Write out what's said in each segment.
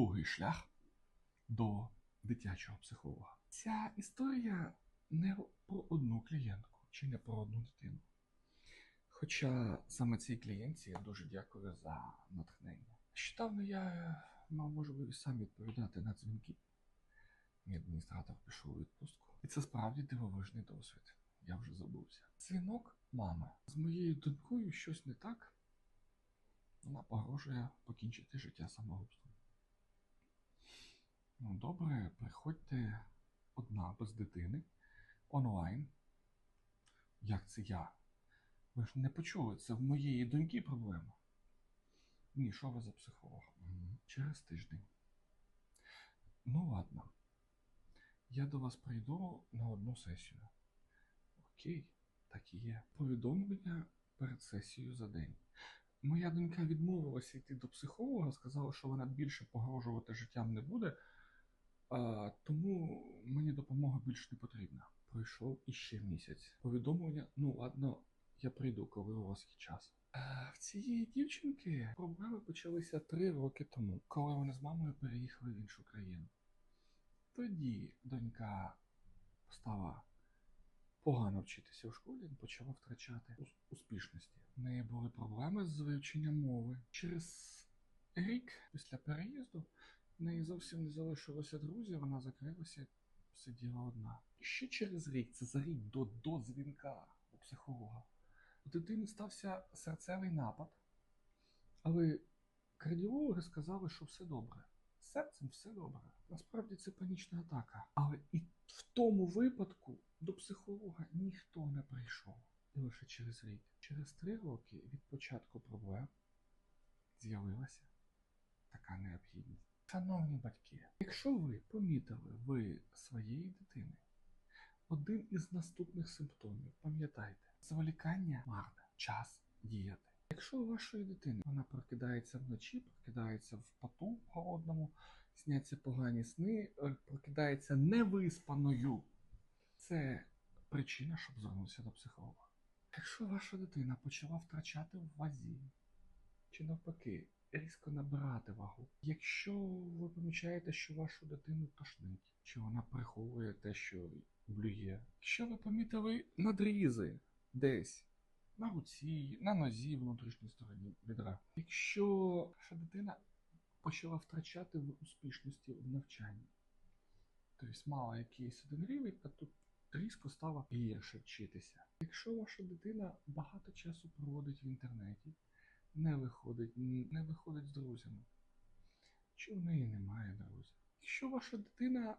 довгий шлях до дитячого психолога. Ця історія не про одну клієнтку чи не про одну дитину. Хоча саме цій клієнтці я дуже дякую за натхнення. Нещодавно я мав можливість сам відповідати на дзвінки. Мій адміністратор пішов у відпустку. І це справді дивовижний досвід. Я вже забувся. Дзвінок мами. З моєю донькою щось не так. Вона погрожує покінчити життя самогубством. Ну, добре, приходьте одна без дитини онлайн. Як це я? Ви ж не почули, це в моєї доньки проблема. Ні, що ви за психолог? Через тиждень. Ну ладно. Я до вас прийду на одну сесію. Окей, так і є. Повідомлення перед сесією за день. Моя донька відмовилася йти до психолога, сказала, що вона більше погрожувати життям не буде, а, тому мені допомога більш не потрібна. Пройшов іще місяць. Повідомлення, ну ладно, я прийду, коли у вас є час. А, в цієї дівчинки проблеми почалися три роки тому, коли вони з мамою переїхали в іншу країну. Тоді донька стала погано вчитися в школі, почала втрачати успішності. В неї були проблеми з вивченням мови. Через рік після переїзду неї зовсім не залишилося друзів, вона закрилася, сиділа одна. І ще через рік, це за рік до, до дзвінка у психолога, у дитини стався серцевий напад, але кардіологи сказали, що все добре. З серцем все добре. Насправді це панічна атака. Але і в тому випадку до психолога ніхто не прийшов. І лише через рік. Через три роки від початку проблем з'явилася така необхідність. Шановні батьки, якщо ви помітили ви своєї дитини один із наступних симптомів, пам'ятайте, зволікання марне, час діяти. Якщо у вашої дитини вона прокидається вночі, прокидається в поту голодному, сняться погані сни, е, прокидається невиспаною, це причина, щоб звернутися до психолога. Якщо ваша дитина почала втрачати в вазі, чи навпаки, різко набирати вагу, якщо ви помічаєте, що вашу дитину тошнить, чи вона приховує те, що блює, якщо ви помітили надрізи десь на руці, на нозі, внутрішній стороні бідра, якщо ваша дитина почала втрачати в успішності в навчанні, тобто мала якийсь один рівень, а тут різко стало гірше вчитися. Якщо ваша дитина багато часу проводить в інтернеті, не виходить, не виходить з друзями, чи в неї немає друзів. Якщо ваша дитина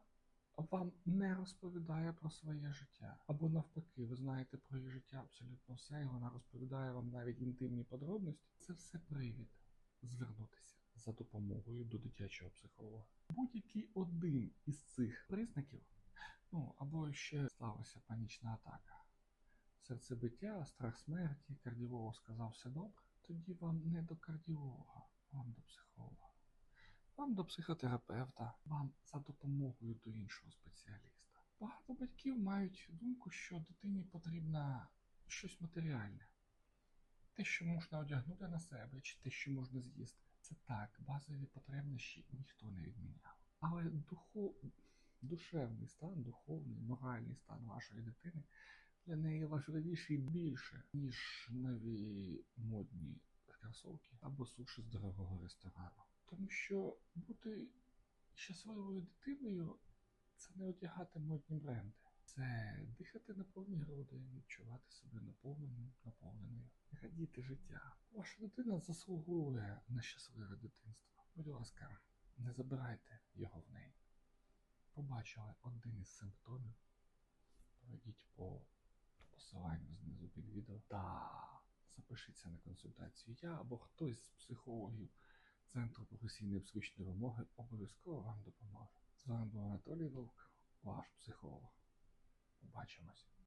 вам не розповідає про своє життя, або навпаки, ви знаєте про її життя абсолютно все, і вона розповідає вам навіть інтимні подробності, це все привід звернутися за допомогою до дитячого психолога. Будь-який один із цих признаків, ну або ще сталася панічна атака, серцебиття, страх смерті, кардіолог сказав все добре, тоді вам не до кардіолога, вам до психолога. Вам до психотерапевта, вам за допомогою до іншого спеціаліста. Багато батьків мають думку, що дитині потрібно щось матеріальне. Те, що можна одягнути на себе, чи те, що можна з'їсти. Це так, базові потребності ніхто не відміняв. Але духу... душевний стан, духовний, моральний стан вашої дитини для неї важливіший більше, ніж нові модні кросовки або суші з дорогого ресторану. Тому що бути щасливою дитиною це не одягати модні бренди. Це дихати на повні груди, відчувати себе наповненим, наповненою, радіти життя. Ваша дитина заслуговує на щасливе дитинство. Будь ласка, не забирайте його в неї. Побачили один із симптомів. Пройдіть по знизу під відео та запишіться на консультацію. Я або хтось з психологів Центру професійної психічної вимоги обов'язково вам допоможе. З вами був Анатолій Вовк, ваш психолог. Побачимось.